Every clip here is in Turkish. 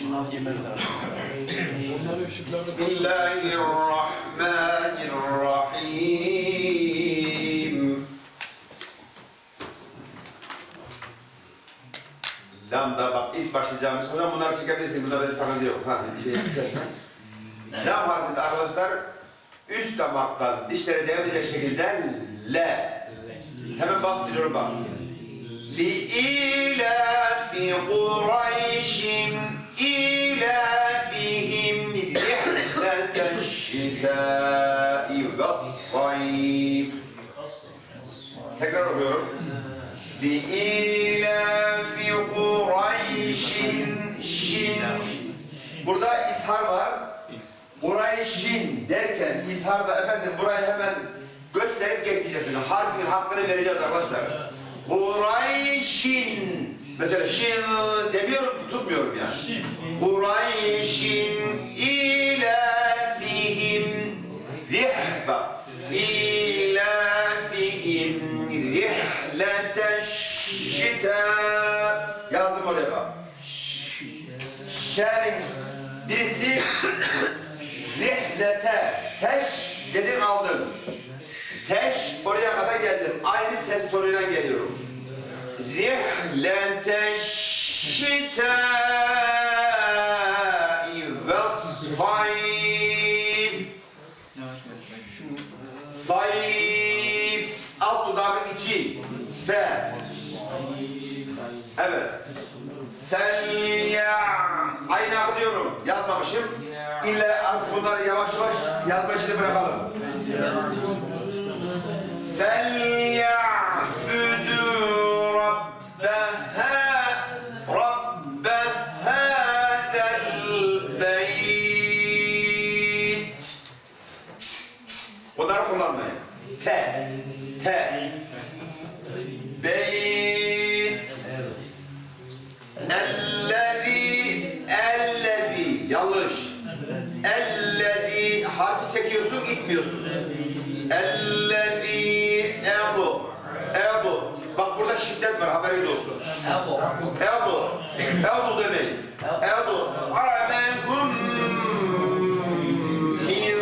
şınav yemeği Bismillahirrahmanirrahim. Lambda bak ilk başlayacağımız hocam bunları çekebilirsin. Bunlarda sakınca yok. Ha, bir şey çekersen. Lam harfinde arkadaşlar üst damaktan dişlere değmeyecek şekilde L. Hemen bastırıyorum bak. لإيلاف قريش إيلافهم رحلة الشتاء والصيف tekrar okuyorum. لإيلاف قريش şin Burada ishar var. Kureyş'in derken isharda efendim burayı hemen gösterip geçmeyeceksin. Harfin hakkını vereceğiz arkadaşlar. Kureyş'in mesela şin demiyorum ki tutmuyorum yani. Kureyş'in ilafihim rihba ilafihim rihleteş şita yazdım oraya bak. Şerin birisi rihlete teş dedin aldın. Teş oraya kadar geldim. Aynı ses tonuyla geliyorum. Rihlete şitai ve sayf Sayf alt dudağın içi Fe Evet Selya Aynı aklıyorum yazmamışım İlle artık bunları yavaş yavaş yazma işini bırakalım فَلْيَعْبُدُوا çekiyorsun gitmiyorsun. Ellezî ebu. Ebu. Bak burada şiddet var haberiniz olsun. Ebu. Ebu. Ebu demeyin. Ebu. Amenhum min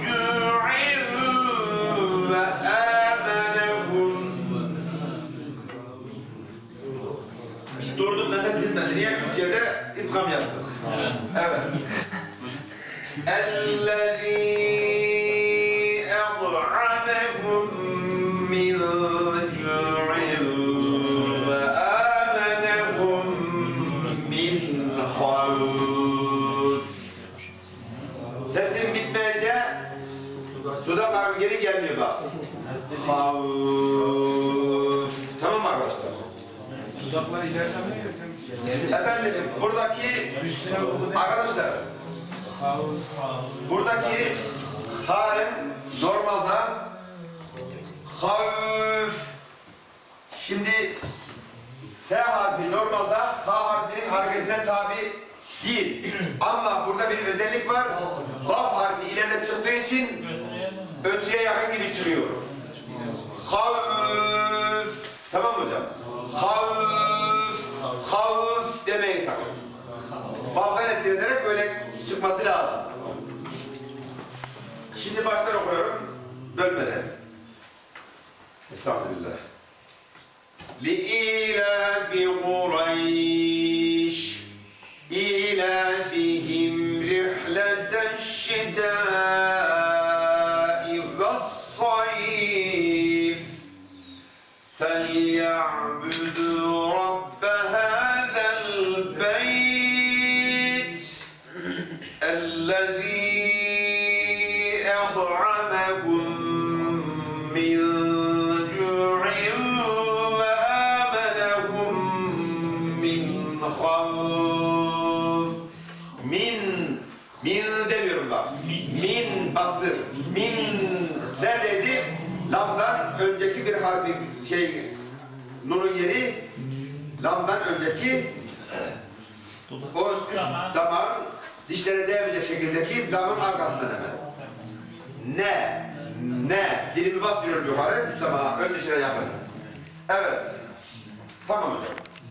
cü'in ve amenehum. Durduk nefes inmedi. Niye? Biz yerde intikam yaptık. Evet. evet. Sesin bitmeyince dudaklarım geri gelmiyor bak. Havf. Tamam mı arkadaşlar? Dudaklar ilerlemiyor. Efendim buradaki arkadaşlar Buradaki halen normalde havf Şimdi F harfi normalde H harfinin hareketine tabi değil. Ama burada bir özellik var. Vaf harfi ileride çıktığı için ötüye yakın gibi çıkıyor. Havf Tamam mı hocam? Havf Havf demeyin sakın. Vaf'tan etkilenerek böyle çıkması lazım. Şimdi baştan okuyorum. Bölmeden. Estağfirullah. لِإِيلَافِ قُرَيْشٍ إِيلَافِهِمْ رِحْلَةَ الشِّتَاءِ وَالصَّيْفِ فَلْيَعْبُدُوا أطعمهم من جوع وآمنهم من خوف min min demiyorum bak min bastır min neredeydi lamdan önceki bir harfi şey nunun yeri lamdan önceki o üst damağın dişlere değmeyecek şekildeki lamın arkasından hemen. Ne? Ne? Dilimi bastırıyorum yukarı, üst damağa, ön dişlere yakın. Evet. Tamam hocam.